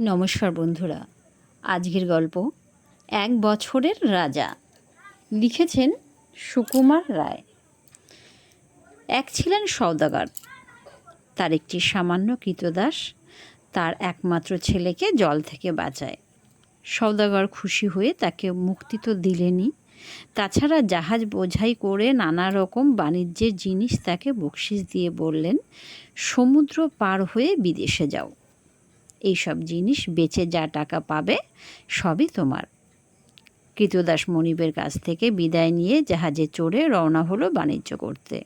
নমস্কার বন্ধুরা। আজকের গল্প, এক বছরের রাজা। লিখেছেন সুকুমার রায়। এক ছিলেন সওদাগর। তার একটি সামান্য কৃতদাস, তার একমাত্র ছেলেকে জল থেকে বাঁচায়। সওদাগর খুশি হয়ে তাকে মুক্তি তো দিলেনি তাছাড়া জাহাজ বোঝাই করে নানা রকম বাণিজ্যের জিনিস তাকে বকশিস দিয়ে বললেন, সমুদ্র পার হয়ে বিদেশে যাও। এইসব জিনিস বেচে যা টাকা পাবে, সবই তোমার। কৃতদাস মনিবের কাছ থেকে বিদায় নিয়ে জাহাজে চড়ে রওনা হলো বাণিজ্য করতে।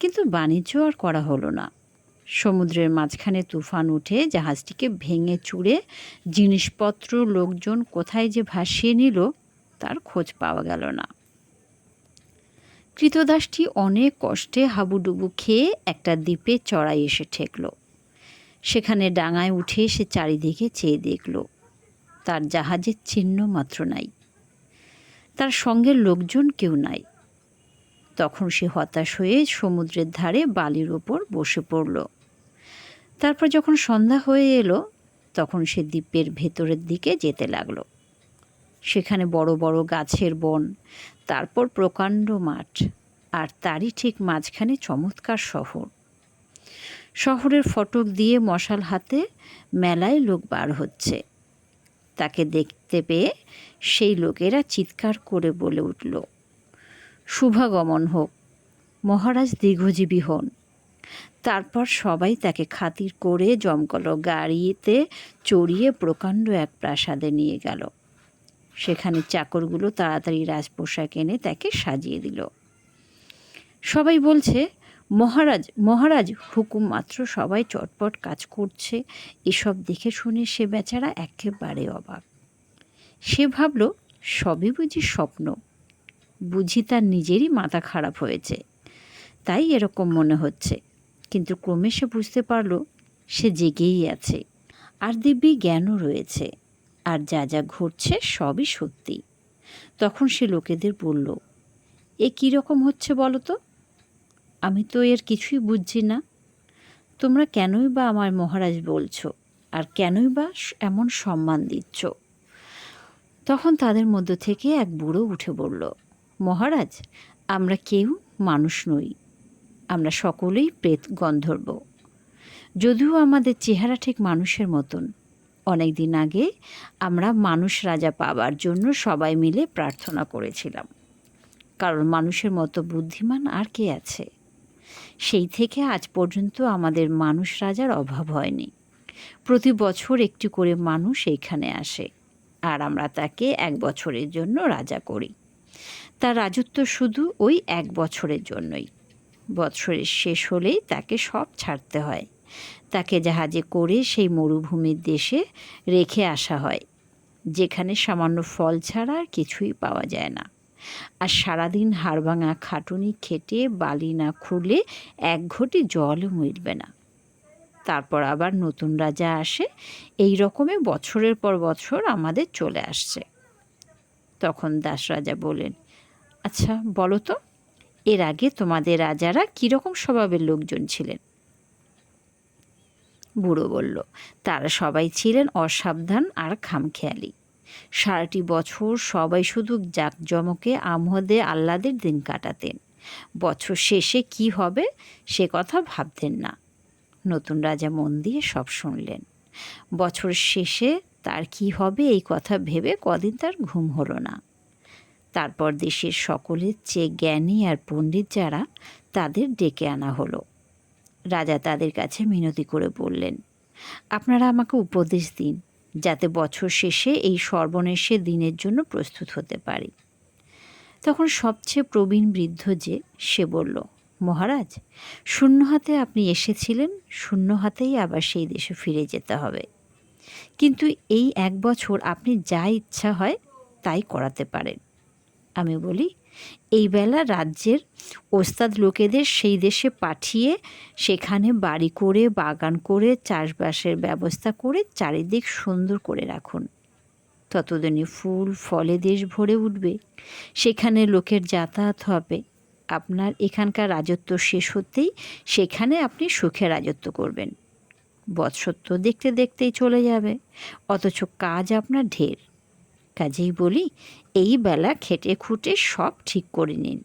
কিন্তু বাণিজ্য আর করা হলো না। সমুদ্রের মাঝখানে তুফান উঠে জাহাজটিকে ভেঙে চুড়ে জিনিসপত্র, লোকজন কোথায় যে ভাসিয়ে নিল, তার খোঁজ পাওয়া গেল না। কৃতদাসটি অনেক কষ্টে হাবুডুবু খেয়ে একটা দ্বীপে চড়াই এসে ঠেকলো। সেখানে ডাঙায় উঠে সে চারিদিকে চেয়ে দেখল। তার জাহাজের চিহ্ন মাত্র নাই। তার সঙ্গে লোকজন কেউ নাই। তখন সে হতাশ হয়ে সমুদ্রের ধারে বালির ওপর বসে পড়ল। তারপর যখন সন্ধ্যা হয়ে এলো, তখন সে দ্বীপের ভেতরের দিকে যেতে লাগল। সেখানে বড় বড় গাছের বন, তারপর প্রকাণ্ড মাঠ, আর তারই ঠিক মাঝখানে চমৎকার শহর। শহরের ফটক দিয়ে মশাল হাতে মেলায় লোক বার হচ্ছে। তাকে দেখতে পেয়ে সেই লোকেরা চিৎকার করে বলে উঠল, শুভাগমন হোক, মহারাজ দীর্ঘজীবী হন। তারপর সবাই তাকে খাতির করে জমকল গাড়িতে চড়িয়ে প্রকাণ্ড এক প্রাসাদে নিয়ে গেল। সেখানে চাকরগুলো তাড়াতাড়ি রাজপোশাক এনে তাকে সাজিয়ে দিল। সবাই বলছে মহারাজ মহারাজ, হুকুম মাত্র সবাই চটপট কাজ করছে। এসব দেখে শুনে সে বেচারা একেবারে অবাক। সে ভাবল, সবই বুঝি স্বপ্ন। বুঝি তার নিজেরই মাথা খারাপ হয়েছে। তাই এরকম মনে হচ্ছে। কিন্তু ক্রমে সে বুঝতে পারল, সে জেগেই আছে। আর দিব্যি জ্ঞানও রয়েছে। আর যা যা ঘটছে সবই সত্যি। তখন সে লোকেদের বলল, এ কীরকম হচ্ছে বলো তো? আমি তো এর কিছুই বুঝছি না। তোমরা কেনই বা আমার মহারাজ বলছো? আর কেনই বা এমন সম্মান দিচ্ছ? তখন তাদের মধ্য থেকে এক বুড়ো উঠে বলল, মহারাজ, আমরা কেউ মানুষ নই। আমরা সকলেই প্রেত গন্ধর্ব। যদিও আমাদের চেহারা ঠিক মানুষের মতন অনেক দিন আগে আমরা মানুষ রাজা পাবার জন্য সবাই মিলে প্রার্থনা করেছিলাম। কারণ মানুষের মতো বুদ্ধিমান আর কে আছে? সেই থেকে আজ পর্যন্ত আমাদের মানুষ রাজার অভাব হয়নি। প্রতি বছর একটি করে মানুষ এইখানে আসে, আর আমরা তাকে এক বছরের জন্য রাজা করি। তার রাজত্ব শুধু ওই এক বছরের জন্যই। বছরের শেষ হলেই তাকে সব ছাড়তে হয়। তাকে জাহাজে করে সেই মরুভূমির দেশে রেখে আসা হয়, যেখানে সামান্য ফল ছাড়া আর কিছুই পাওয়া যায় না। আর সারাদিন হাড়ভাঙা খাটুনি খেটে, বালি না খুলে এক ঘটি জলও মিটবে না। তারপর আবার নতুন রাজা আসে। এই রকমে বছরের পর বছর আমাদের চলে আসছে। তখন দাস রাজা বলেন আচ্ছা বলো তো, এর আগে তোমাদের রাজারা কীরকম স্বভাবের লোকজন ছিলেন? বুড়ো বলল, তারা সবাই ছিলেন অসাবধান আর খামখেয়ালি। সারাটি বছর সবাই শুধু জাঁকজমকে আমোদে আহ্লাদের দিন কাটাতেন। বছর শেষে কি হবে সে কথা ভাবতেন না। নতুন রাজা মন দিয়ে সব শুনলেন। বছর শেষে তার কি হবে এই কথা ভেবে কদিন তার ঘুম হলো না। তারপর দেশের সকলের চেয়ে জ্ঞানী আর পণ্ডিত যারা তাদের ডেকে আনা হলো। রাজা তাদের কাছে মিনতি করে বললেন, আপনারা আমাকে উপদেশ দিন। যাতে বছর শেষে এই সর্বনেশে দিনের জন্য প্রস্তুত হতে পারি। তখন সবচেয়ে প্রবীণ বৃদ্ধ যে, সে বলল, মহারাজ, শূন্য হাতে আপনি এসেছিলেন, শূন্য হাতেই আবার সেই দেশে ফিরে যেতে হবে। কিন্তু এই এক বছর আপনি যা ইচ্ছা হয় তাই করাতে পারেন। আমি বলি এই বেলা রাজ্যের ওস্তাদ লোকেদের সেই দেশে পাঠিয়ে সেখানে বাড়ি করে, বাগান করে, চাষবাসের ব্যবস্থা করে চারিদিক সুন্দর করে রাখুন। ততদিনে ফুল, ফলে দেশ ভরে উঠবে। সেখানে লোকের যাতায়াত হবে। আপনার এখানকার রাজত্ব শেষ হতেই সেখানে আপনি সুখে রাজত্ব করবেন। বৎসর তো দেখতে দেখতেই চলে যাবে। অথচ কাজ আপনার ঢের। কাজেই বলি, এই বেলা খেটে খুঁটে সব ঠিক করে নিন।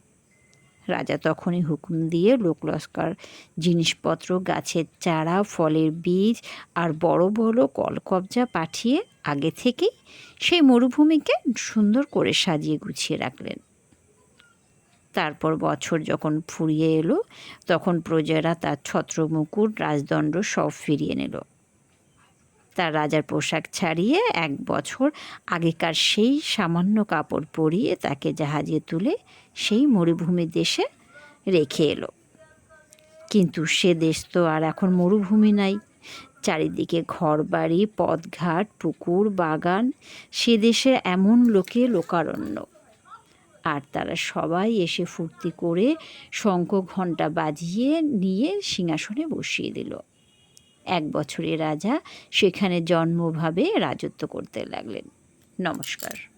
রাজা তখনই হুকুম দিয়ে লোকলস্কার জিনিসপত্র, গাছের চারা, ফলের বীজ আর বড় বড় কলকবজা পাঠিয়ে আগে থেকেই সেই মরুভূমিকে সুন্দর করে সাজিয়ে গুছিয়ে রাখলেন। তারপর বছর যখন ফুরিয়ে এলো, তখন প্রজারা তার ছত্রমুকুট, রাজদণ্ড সব ফিরিয়ে নিল। তার রাজার পোশাক ছাড়িয়ে এক বছর আগেকার সেই সামান্য কাপড় পরিয়ে তাকে জাহাজে তুলে সেই মরুভূমি দেশে রেখে এলো। কিন্তু সে দেশ তো আর এখন মরুভূমি নাই। চারিদিকে ঘরবাড়ি, পথঘাট, পুকুর, বাগান, সে দেশে এমন লোকে লোকারণ্য। আর তারা সবাই এসে ফুর্তি করে শঙ্খ ঘণ্টা বাজিয়ে নিয়ে সিংহাসনে বসিয়ে দিল। এক বছরের রাজা সেখানে জন্মভাবে রাজত্ব করতে লাগলেন। নমস্কার।